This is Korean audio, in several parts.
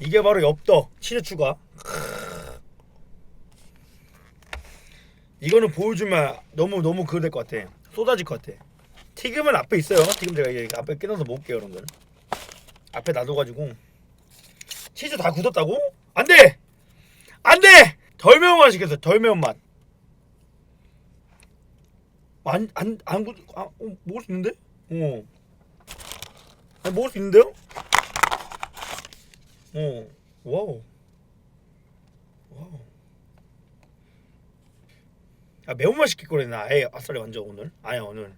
이게 바로 엽떡 치즈 추가. 이거는 보여주면 너무 너무 그거 될 것 같아. 쏟아질 것 같아. 튀김은 앞에 있어요. 튀김 제가 이게 앞에 끊어서 먹을게요, 여러분들. 앞에 놔둬가지고 치즈 다 굳었다고? 안 돼! 안 돼! 덜 매운 맛 시켰어. 덜 매운 맛. 안, 안, 안 굳, 아, 어, 먹을 수 있는데? 어. 아니, 먹을 수 있는데요? 어. 와우. 와우. 아, 매운맛 시킬 거랬나? 아예 아싸리 완전 오늘. 아야, 오늘.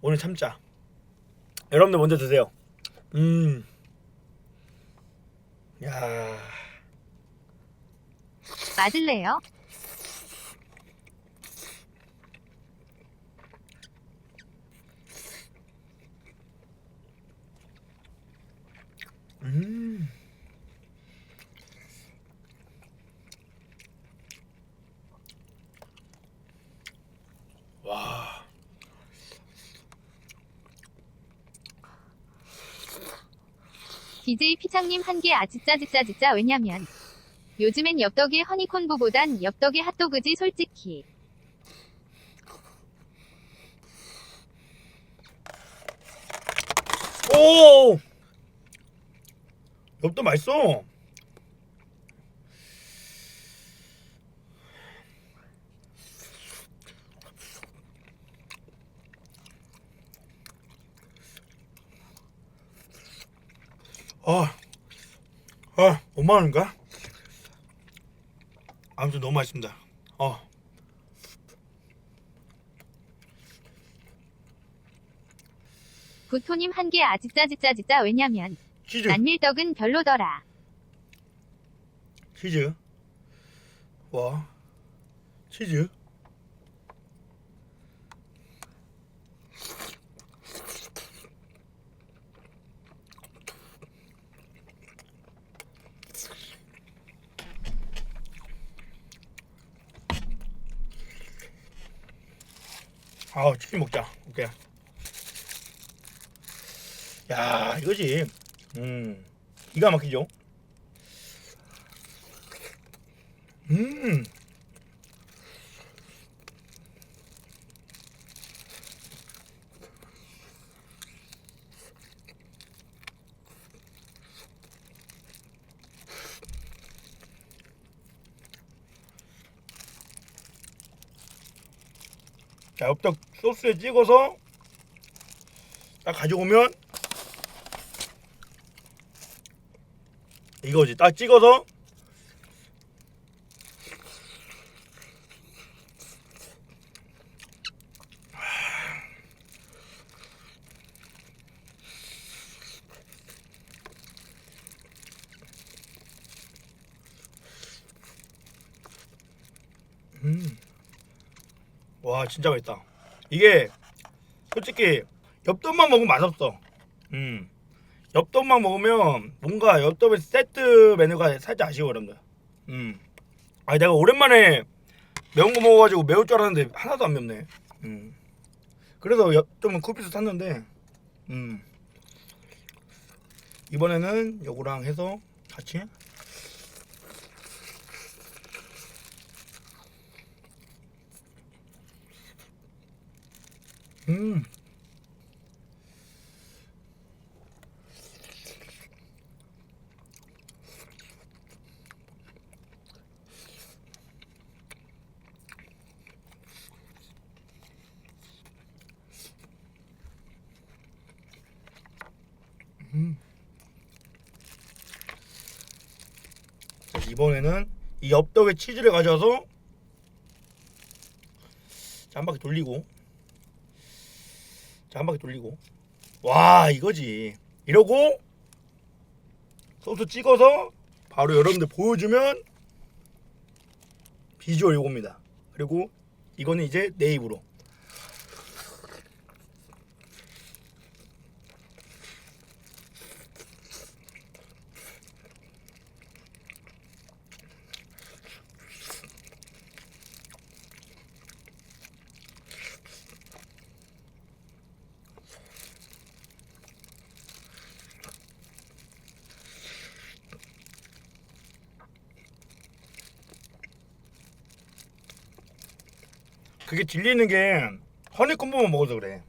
오늘 참자. 여러분들 먼저 드세요. 음. 야. 맞을래요? 음. 와. DJ 피창님 한 개 아지짜 지짜 지짜 왜냐면 요즘엔 엽떡이 허니콘보보단 엽떡이 핫도그지 솔직히 오! 엽도 맛있어. 아, 아, 얼마인가? 아무튼 너무 맛있습니다. 어, 구토님 한 개 아지짜 지짜 지짜 왜냐면 치즈, 난밀떡은 별로더라 치즈. 와, 치즈. 아, 치킨 먹자. 오케이. 야, 이거지. 음, 기가 막히죠. 음. 자, 엽떡 소스에 찍어서 딱 가져오면 이거지. 딱 찍어서 음. 와 진짜 맛있다. 이게 솔직히 엽떡만 먹으면 맛없어. 음. 엽떡만 먹으면 뭔가 엽떡의 세트 메뉴가 살짝 아쉬워 여러분들. 음. 아니 내가 오랜만에 매운 거 먹어가지고 매울 줄 알았는데 하나도 안 맵네. 음. 그래서 엽떡은 쿠피스 샀는데, 음. 이번에는 요거랑 해서 같이 음. 이번에는 이 엽떡에 치즈를 가져와서 자, 한 바퀴 돌리고 자, 한 바퀴 돌리고. 와, 이거지. 이러고 소스 찍어서 바로 여러분들 보여주면 비주얼 이겁니다. 그리고 이거는 이제 내 입으로. 그게 질리는 게 허니콤보만 먹어서 그래.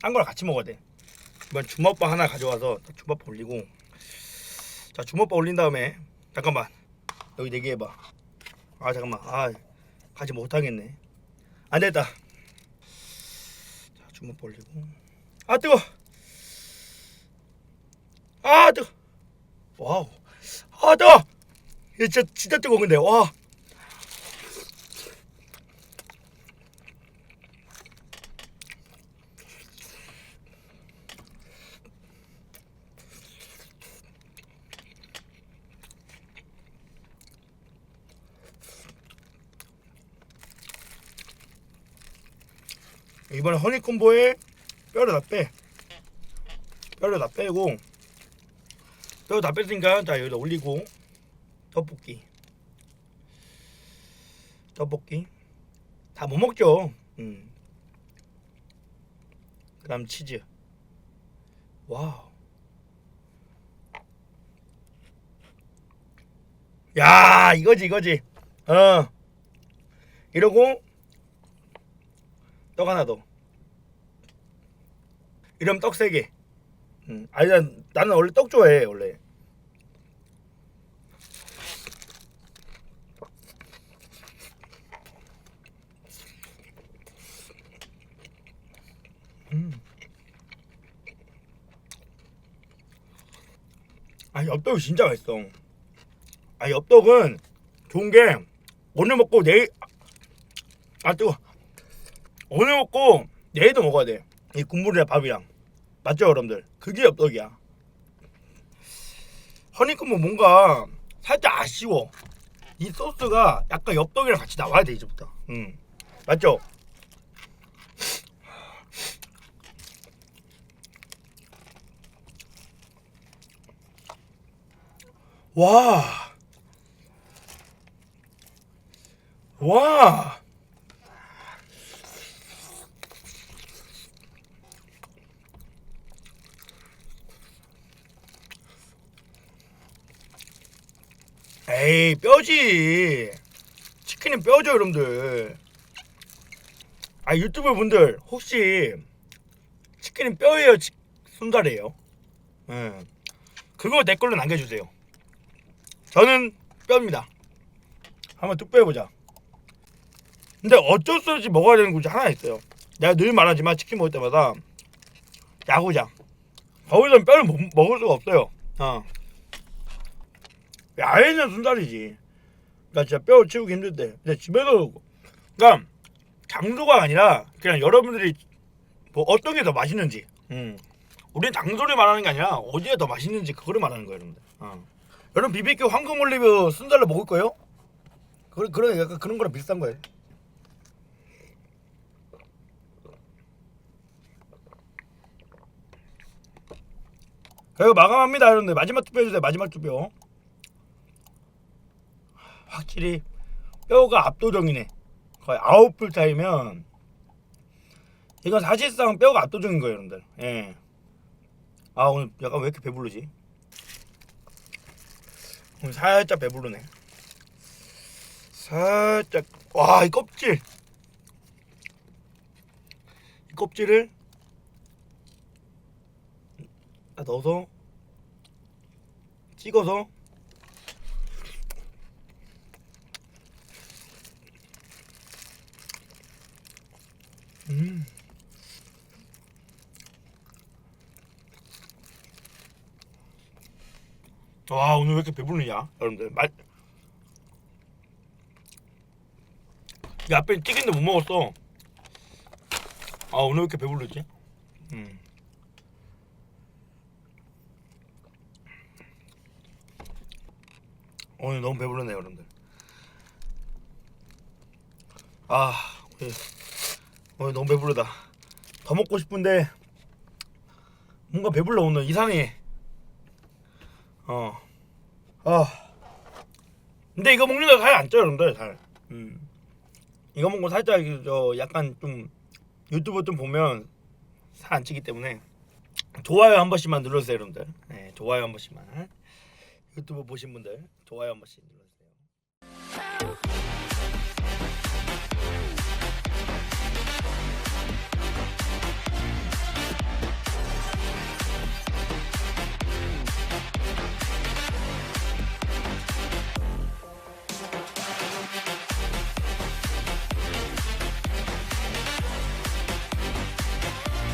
딴 거랑 같이 먹어야 돼. 이번 주먹밥 하나 가져와서 주먹밥 올리고 자 주먹밥 올린 다음에 잠깐만 여기 네개 해봐. 아 잠깐만 아 같이 못하겠네. 안 됐다. 자 주먹밥 올리고 아 뜨거. 아 뜨거. 와우. 아 뜨거. 진짜 진짜 뜨거 근데 와. 이번에 허니콤보에 뼈를 다 빼. 뼈를 다 빼고 뼈다 뺐으니까 자 여기다 올리고 떡볶이 떡볶이 다 못 먹죠. 음. 그다음 치즈. 와우. 야 이거지 이거지. 어. 이러고 떡 하나 더. 이러면 떡세 개. 음. 아니 난, 나는 원래 떡 좋아해 원래. 음. 아 엽떡이 진짜 맛있어. 아 엽떡은 좋은 게 오늘 먹고 내일 아 뜨거. 오늘 먹고 내일도 먹어야 돼. 이 국물이랑 밥이랑 맞죠 여러분들? 그게 엽떡이야. 허니콤보 뭔가 살짝 아쉬워. 이 소스가 약간 엽떡이랑 같이 나와야 돼 이제부터. 음 맞죠? 와. 와. 에이 뼈지. 치킨은 뼈죠 여러분들. 아 유튜브 분들 혹시 치킨은 뼈예요 치- 순살이에요? 예. 그거 댓글로 남겨주세요. 저는 뼈입니다. 한번 뚝 빼보자. 근데 어쩔 수 없이 먹어야 되는 곳이 하나 있어요. 내가 늘 말하지만 치킨 먹을 때마다 야구장. 거기서 뼈를 못, 먹을 수가 없어요. 어. 야외는 순살이지. 그러니까 진짜 뼈 치우기 힘들 때. 근데 집에서 그러니까 장소가 아니라 그냥 여러분들이 뭐 어떤 게 더 맛있는지. 음. 우리는 장소를 말하는 게 아니라 어디가 더 맛있는지 그거를 말하는 거예요, 여러분들. 어. 여러분 BBQ 황금 올리브 순살로 먹을 거예요? 그런 그런 약간 그런 거랑 비슷한 거예요. 그리고 마감합니다, 여러분들. 마지막 투표 해주세요. 마지막 투표. 확실히 뼈가 압도적이네. 거의 아홉 불 차이면 이건 사실상 뼈가 압도적인 거예요, 여러분들. 예. 아 오늘 약간 왜 이렇게 배부르지? 오늘 살짝 배부르네. 살짝 와 이 껍질 이 껍질을 딱 넣어서 찍어서 음. 와 오늘 왜 이렇게 배부르냐 여러분들. 말... 이 앞에 튀긴데 못 먹었어. 아 오늘 왜 이렇게 배부르지? 음. 오늘 너무 배부르네요 여러분들. 아 오늘 오늘 너무 배부르다. 더 먹고 싶은데 뭔가 배불러 오늘 이상해. 어. 아. 근데 이거 먹는다 살안 쪄요, 여러분들 살. 음. 이거 먹고 살짝 저 약간 좀 유튜브 좀 보면 살 안 찌기 때문에 좋아요 한 번씩만 눌러주세요, 여러분들. 네, 좋아요 한 번씩만. 유튜브 보신 분들 좋아요 한 번씩 눌러주세요.